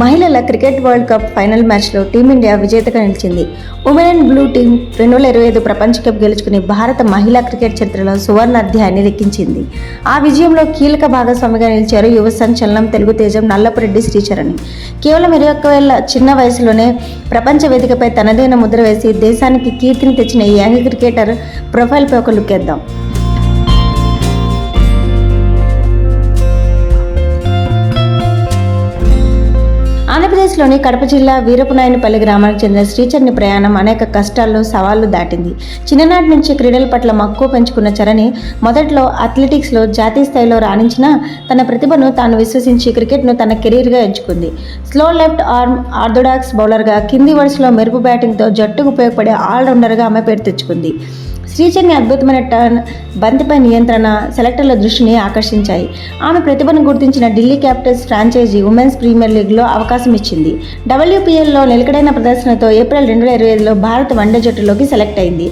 మహిళల cricket world cup final మ్యాచ్లో team India విజేతగా నిలిచింది. ఉమెన్ అండ్ బ్లూ టీం రెండు వేల ఇరవై ఐదు ప్రపంచ కప్ గెలుచుకుని భారత మహిళా క్రికెట్ చరిత్రలో సువర్ణ అధ్యాయాన్ని లెక్కించింది ఆ విజయంలో కీలక భాగస్వామిగా నిలిచారు యువ సంచలనం తెలుగు తేజం నల్లపురెడ్డి శ్రీచరణి. కేవలం ఇరవై ఒక్క వేల చిన్న వయసులోనే ప్రపంచ వేదికపై తనదైన ముద్ర వేసి దేశానికి కీర్తిని తెచ్చిన ఈ యంగ్ క్రికెటర్ ప్రొఫైల్పై ఒక లుక్ వేద్దాం. ఆంధ్రప్రదేశ్లోని కడప జిల్లా వీరపునాయనపల్లి గ్రామానికి చెందిన శ్రీచరణి ప్రయాణం అనేక కష్టాల్లో సవాళ్ళు దాటింది. చిన్ననాటి నుంచి క్రీడల పట్ల మక్కువ పెంచుకున్న చరణి మొదట్లో అథ్లెటిక్స్లో జాతీయ స్థాయిలో రాణించిన తన ప్రతిభను తాను విశ్వసించి క్రికెట్ను తన కెరీర్గా ఎంచుకుంది. స్లో లెఫ్ట్ ఆర్మ్ ఆర్థోడాక్స్ బౌలర్గా కింది వరుసలో మెరుపు బ్యాటింగ్తో జట్టుకు ఉపయోగపడే ఆల్రౌండర్గా ఆమె పేరు తెచ్చుకుంది. శ్రీచంగి అద్భుతమైన టర్న్ బంతిపై నియంత్రణ సెలెక్టర్ల దృష్టిని ఆకర్షించాయి. ఆమె ప్రతిభను గుర్తించిన Delhi Capitals franchise women's premier లీగ్లో అవకాశం ఇచ్చింది. డబ్ల్యూపీఎల్లో నిలకడైన ప్రదర్శనతో ఏప్రిల్ రెండు వేల ఇరవై ఐదులో భారత్ వన్డే జట్టులోకి సెలెక్ట్ అయింది.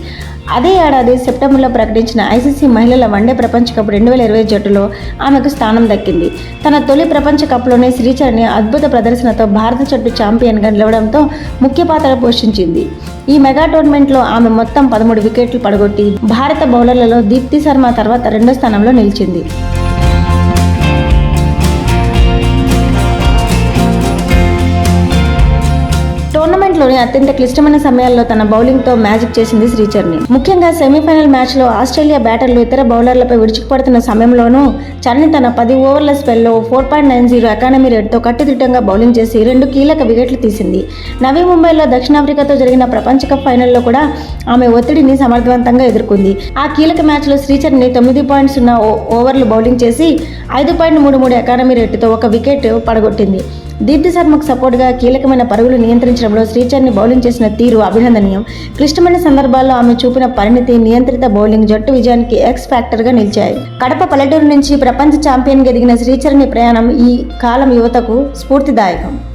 అదే ఏడాది సెప్టెంబర్లో ప్రకటించిన ఐసీసీ మహిళల వన్డే ప్రపంచ కప్ రెండు వేల ఇరవై జట్టులో ఆమెకు స్థానం దక్కింది. తన తొలి ప్రపంచ కప్లోనే శ్రీచరణి అద్భుత ప్రదర్శనతో భారత జట్టు ఛాంపియన్గా నిలవడంతో ముఖ్య పాత్ర పోషించింది. ఈ మెగా టోర్నమెంట్లో ఆమె మొత్తం పదమూడు వికెట్లు పడగొట్టి భారత బౌలర్లలో దీప్తి శర్మ తర్వాత రెండో స్థానంలో నిలిచింది. టోర్నమెంట్లోని అత్యంత క్లిష్టమైన సమయాల్లో తన బౌలింగ్తో మ్యాజిక్ చేసింది శ్రీచర్ని. ముఖ్యంగా సెమీఫైనల్ మ్యాచ్లో ఆస్ట్రేలియా బ్యాటర్లు ఇతర బౌలర్లపై విడిచిపడుతున్న సమయంలోనూ చర్ని తన పది ఓవర్ల స్పెల్లో four point nine zero economy రేట్తో కట్టుదిట్టంగా బౌలింగ్ చేసి రెండు కీలక వికెట్లు తీసింది. నవీ ముంబైలో దక్షిణాఫ్రికాతో జరిగిన ప్రపంచ కప్ ఫైనల్లో కూడా ఆమె ఒత్తిడిని సమర్థవంతంగా ఎదుర్కొంది. ఆ కీలక మ్యాచ్లో శ్రీచర్ని తొమ్మిది పాయింట్ సున్నా ఓ- ఓవర్లు బౌలింగ్ చేసి ఐదు పాయింట్ మూడు మూడు ఎకానమీ రేటుతో ఒక వికెట్ పడగొట్టింది. దీప్తి శర్మకు సపోర్ట్గా కీలకమైన పరుగులు నియంత్రించడంలో శ్రీచర్ని బౌలింగ్ చేసిన తీరు అభినందనీయం. క్లిష్టమైన సందర్భాల్లో ఆమె చూపిన పరిణితి నియంత్రిత బౌలింగ్ జట్టు విజయానికి ఎక్స్ ఫ్యాక్టర్గా నిలిచాయి. కడప పల్లెటూరు నుంచి ప్రపంచ ఛాంపియన్గా ఎదిగిన శ్రీచరణి ప్రయాణం ఈ కాలం యువతకు స్ఫూర్తిదాయకం.